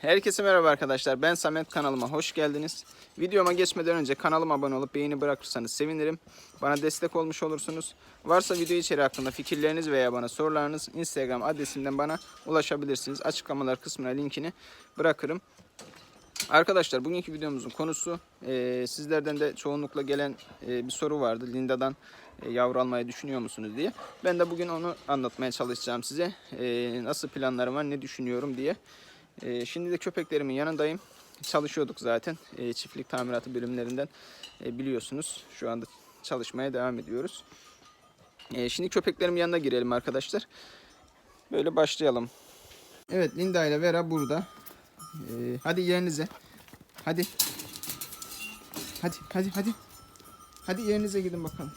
Herkese merhaba arkadaşlar. Ben Samet kanalıma hoş geldiniz. Videoma geçmeden önce kanalıma abone olup beğeni bırakırsanız sevinirim. Bana destek olmuş olursunuz. Varsa video içeri hakkında fikirleriniz veya bana sorularınız Instagram adresimden bana ulaşabilirsiniz. Açıklamalar kısmına linkini bırakırım. Arkadaşlar bugünkü videomuzun konusu e, sizlerden de çoğunlukla gelen e, bir soru vardı. Linda'dan e, yavru almayı düşünüyor musunuz diye. Ben de bugün onu anlatmaya çalışacağım size. E, nasıl planlarım var, ne düşünüyorum diye. E, şimdi de köpeklerimin yanındayım. Çalışıyorduk zaten. E, çiftlik tamiratı bölümlerinden e, biliyorsunuz. Şu anda çalışmaya devam ediyoruz. E, şimdi köpeklerimin yanına girelim arkadaşlar. Böyle başlayalım. Evet Linda ile Vera burada. Ee, hadi yerinize. Hadi. Hadi hadi hadi. Hadi yerinize gidin bakalım.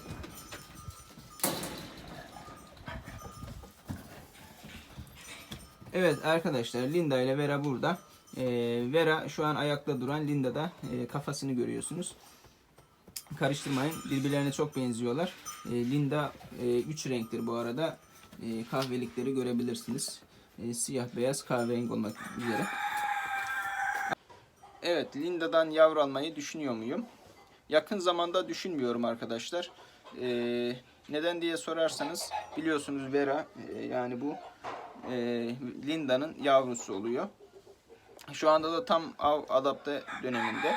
Evet arkadaşlar Linda ile Vera burada. Ee, Vera şu an ayakta duran Linda da e, kafasını görüyorsunuz. Karıştırmayın. Birbirlerine çok benziyorlar. Ee, Linda 3 renktir bu arada. Ee, kahvelikleri görebilirsiniz. Siyah beyaz kahverengi olmak üzere. Evet, Linda'dan yavru almayı düşünüyor muyum? Yakın zamanda düşünmüyorum arkadaşlar. Neden diye sorarsanız biliyorsunuz Vera e, yani bu e, Linda'nın yavrusu oluyor. Şu anda da tam av adapte döneminde.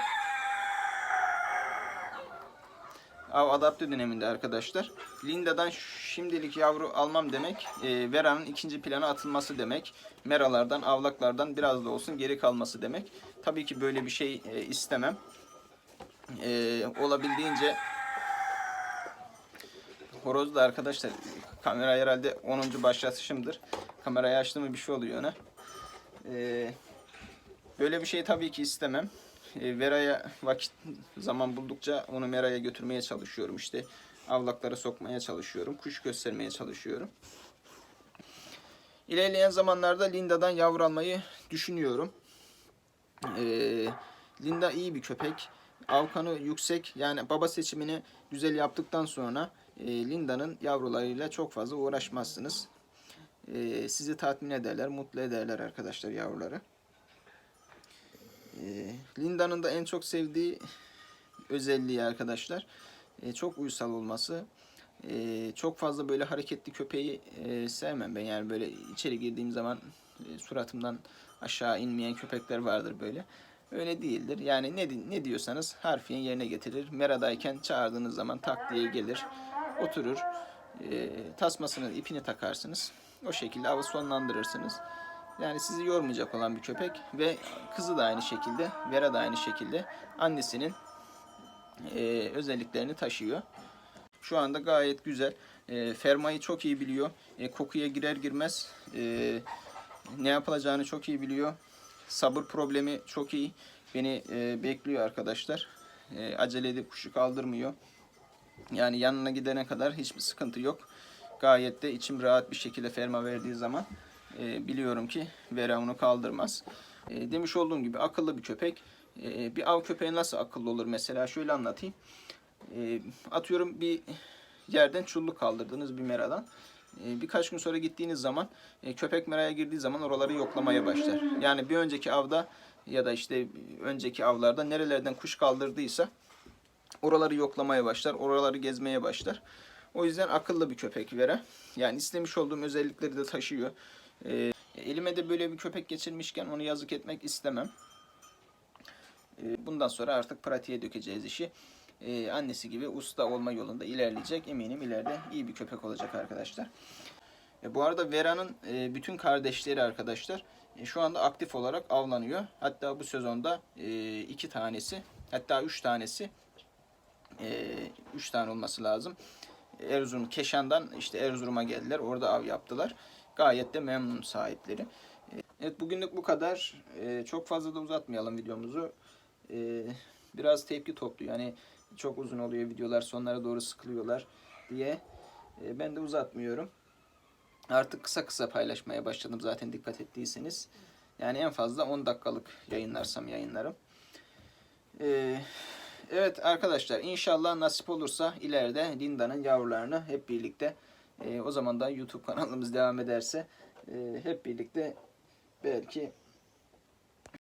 Av adapte döneminde arkadaşlar. Linda'dan şimdilik yavru almam demek e, Vera'nın ikinci plana atılması demek. Meralardan, avlaklardan biraz da olsun geri kalması demek. Tabii ki böyle bir şey e, istemem. E, olabildiğince horoz da arkadaşlar kamera herhalde 10. başlatışımdır. Kamerayı açtığımı bir şey oluyor ona. E, böyle bir şey tabii ki istemem. E, Vera'ya vakit zaman buldukça onu Mera'ya götürmeye çalışıyorum. İşte avlaklara sokmaya çalışıyorum. Kuş göstermeye çalışıyorum. İlerleyen zamanlarda Linda'dan yavru almayı düşünüyorum. E, Linda iyi bir köpek. Avkanı yüksek. Yani baba seçimini güzel yaptıktan sonra e, Linda'nın yavrularıyla çok fazla uğraşmazsınız. E, sizi tatmin ederler, mutlu ederler arkadaşlar yavruları. E, Linda'nın da en çok sevdiği özelliği arkadaşlar e, çok uysal olması. E, çok fazla böyle hareketli köpeği e, sevmem ben. Yani böyle içeri girdiğim zaman e, suratımdan aşağı inmeyen köpekler vardır böyle. Öyle değildir. Yani ne ne diyorsanız harfiyen yerine getirir. Meradayken çağırdığınız zaman tak diye gelir. Oturur. E, tasmasını ipini takarsınız. O şekilde avı sonlandırırsınız. Yani sizi yormayacak olan bir köpek ve kızı da aynı şekilde, Vera da aynı şekilde annesinin e, özelliklerini taşıyor. Şu anda gayet güzel. E, fermayı çok iyi biliyor. E, kokuya girer girmez e, ne yapılacağını çok iyi biliyor. Sabır problemi çok iyi. Beni e, bekliyor arkadaşlar. E, acele edip kuşu kaldırmıyor. Yani yanına gidene kadar hiçbir sıkıntı yok. Gayet de içim rahat bir şekilde ferma verdiği zaman e, biliyorum ki Vera onu kaldırmaz. E, demiş olduğum gibi akıllı bir köpek. E, bir av köpeği nasıl akıllı olur mesela şöyle anlatayım. E, atıyorum bir yerden çulluk kaldırdınız bir meradan. E, birkaç gün sonra gittiğiniz zaman e, köpek meraya girdiği zaman oraları yoklamaya başlar. Yani bir önceki avda ya da işte önceki avlarda nerelerden kuş kaldırdıysa oraları yoklamaya başlar, oraları gezmeye başlar. O yüzden akıllı bir köpek Vera. Yani istemiş olduğum özellikleri de taşıyor. E, elime de böyle bir köpek geçirmişken onu yazık etmek istemem. E, bundan sonra artık pratiğe dökeceğiz işi. E, annesi gibi usta olma yolunda ilerleyecek. Eminim ileride iyi bir köpek olacak arkadaşlar. E, bu arada Vera'nın e, bütün kardeşleri arkadaşlar e, şu anda aktif olarak avlanıyor. Hatta bu sezonda e, iki tanesi hatta üç tanesi e, üç tane olması lazım. Erzurum Keşan'dan işte Erzurum'a geldiler. Orada av yaptılar. Gayet de memnun sahipleri. E, Evet bugünlük bu kadar. E, çok fazla da uzatmayalım videomuzu. E, biraz tepki topluyor. Yani çok uzun oluyor videolar sonlara doğru sıkılıyorlar diye. Ben de uzatmıyorum. Artık kısa kısa paylaşmaya başladım zaten dikkat ettiyseniz. Yani en fazla 10 dakikalık yayınlarsam yayınlarım. E, evet arkadaşlar inşallah nasip olursa ileride Linda'nın yavrularını hep birlikte e, o zaman da YouTube kanalımız devam ederse e, hep birlikte belki